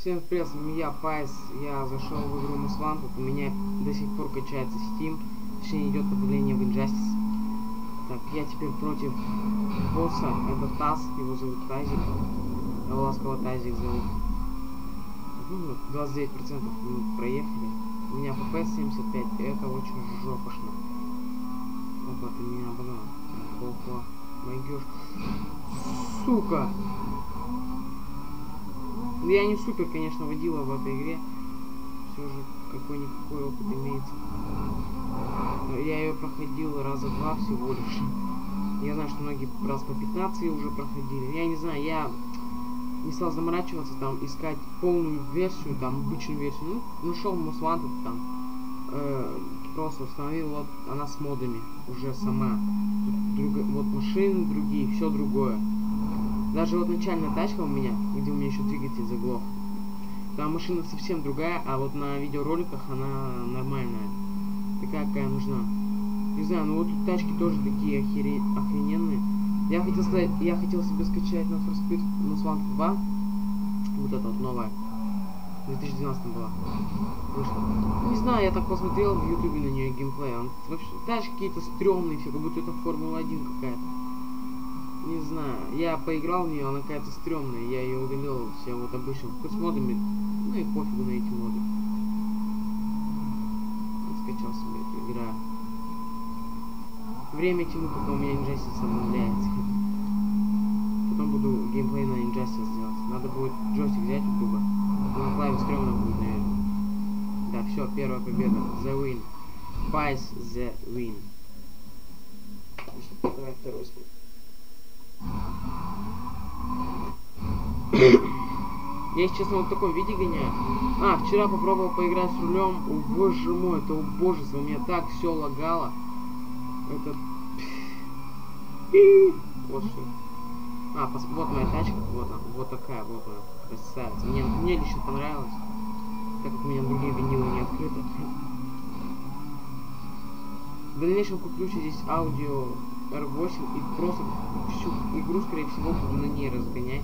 Всем привет, с я, Пайс. Я зашел в игру Most Wanted. У меня до сих пор качается Steam. Точнее, идет обновление в Injustice. Так, я теперь против босса. Это Таз. Его зовут Тазик. Его ласково Тазик зовут. Ну, 29% мы проехали. У меня FPS 75. Это очень жопошно. Опа, ты меня обогнал. Опа. Могешь. Сука! Ну, Я не супер, конечно, водила в этой игре. Все же какой-никакой опыт имеется. Но Я ее проходил раза два всего лишь. Я знаю, что многие раз по 15 уже проходили. Я не знаю, я не стал заморачиваться, там, искать полную версию, там, обычную версию. Ну, нашел Wanted, там, э, просто установил, вот, она с модами уже сама. Тут друго- вот машины другие, все другое. Даже вот начальная тачка у меня, где у меня еще двигатель заглох, там машина совсем другая, а вот на видеороликах она нормальная. Такая, какая нужна. Не знаю, ну вот тут тачки тоже такие охере... охрененные. Я хотел сказать, я хотел себе скачать на For Speed Most Wanted 2. Вот эта вот новая. В 2012 была. Вышла. Не знаю, я так посмотрел в ютубе на нее геймплей. Он вообще тачки какие-то стрёмные все, как будто это Формула-1 какая-то. Не знаю, я поиграл в нее, она какая-то стрёмная, я ее удалил все вот с модами, ну и пофигу на эти моды. Скачал себе эту, играю. Время тяну, пока у меня Injustice обновляется. Потом буду геймплей на Injustice делать. Надо будет джойстик взять у друга. На клаве стрёмно будет, наверное. Да, все, первая победа. The win. Pies the win. Давай второй снимем. Я, если честно, вот в таком виде гоняю. А, вчера попробовал поиграть с рулем. О, боже мой, это убожество. У меня так все лагало. Это... Вот что. А, пос... вот моя тачка. Вот она. Вот такая вот она. Красавица. Мне, мне лично понравилось. Так как у меня другие винилы не открыты. В дальнейшем куплю здесь аудио R8 и просто всю игру, скорее всего, буду на ней разгонять.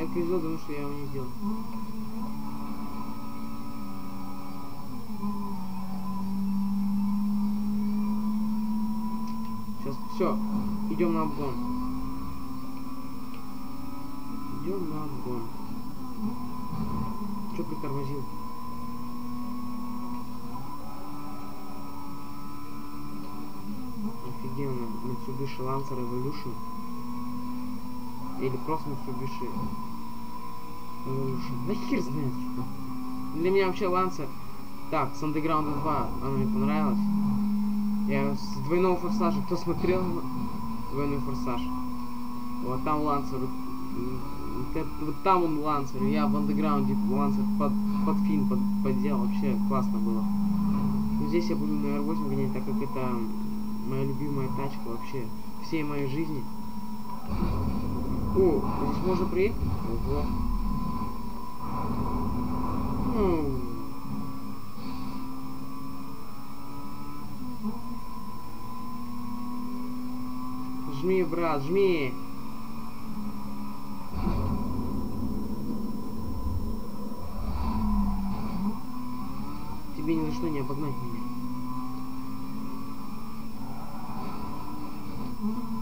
Я отгрузил, думаю, что я его не сделал. Сейчас все, идем на обгон. Идем на обгон. Че притормозил? Офигенно. Mitsubishi Lancer Evolution. Или просто Mitsubishi Evolution. Да хер знает, сука. Для меня вообще Lancer... Так, с Underground 2 она мне понравилась. Я с двойного форсажа, кто смотрел двойной форсаж? Вот там м, Вот, там он Lancer. Я в андеграунде Lancer под, под фильм под, подделал. Вообще классно было. Но здесь я буду на R8 гонять, так как это моя любимая тачка вообще всей моей жизни. О, здесь можно приехать? Ого. Жми, брат, жми. Тебе ни за что не обогнать меня.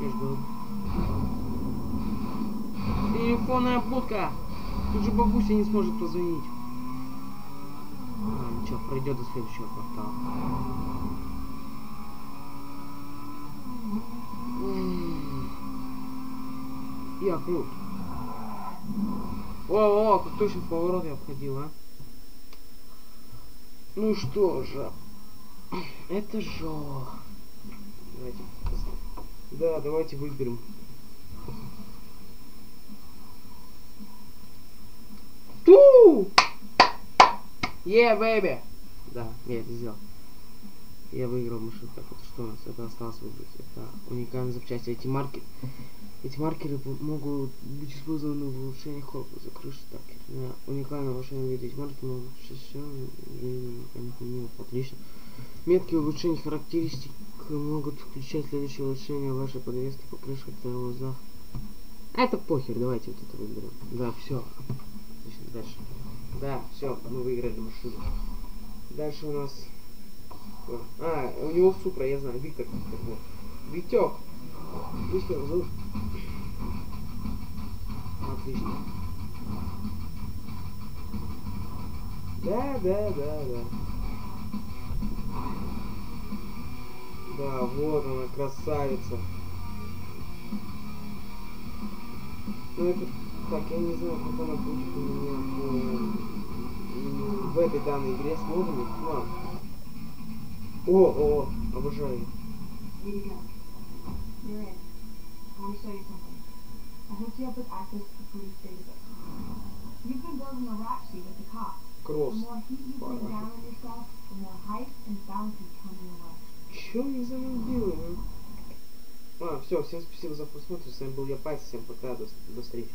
Я ж говорю. Телефонная будка. Тут же бабуся не сможет позвонить. А, ничего, пройдет до следующего квартала. Я крут. О, о, как точно поворот я обходил, а. Ну что же. Это же. Давайте. Да, давайте выберем. Ту! Е, бэби! Да, я это сделал. Я выиграл машину. Так, вот что у нас? Это осталось выбрать. Это уникальные запчасти. Эти марки... Эти маркеры могут быть использованы в улучшении корпуса, крыши, так. На уникальное улучшение вида. Эти марки могут все Отлично. Метки улучшений характеристик могут включать следующие улучшения вашей подвески, покрышках, тормозах. А это похер, давайте вот это выберем. Да, все. Отлично, дальше. Да, все, мы выиграли машину. Дальше у нас... А, у него Супра, я знаю, Виктор. его. Витек. Пусть его зовут. Отлично. Да, да, да, да. Да, вот она, красавица. Ну это, так, я не знаю, как она будет у меня м, в этой данной игре с модами. Ладно. О, о, обожаю. Way to Кросс. Чё они за мной делают? А, все, всем спасибо за просмотр. С вами был я Пась. Всем пока, до, до встречи.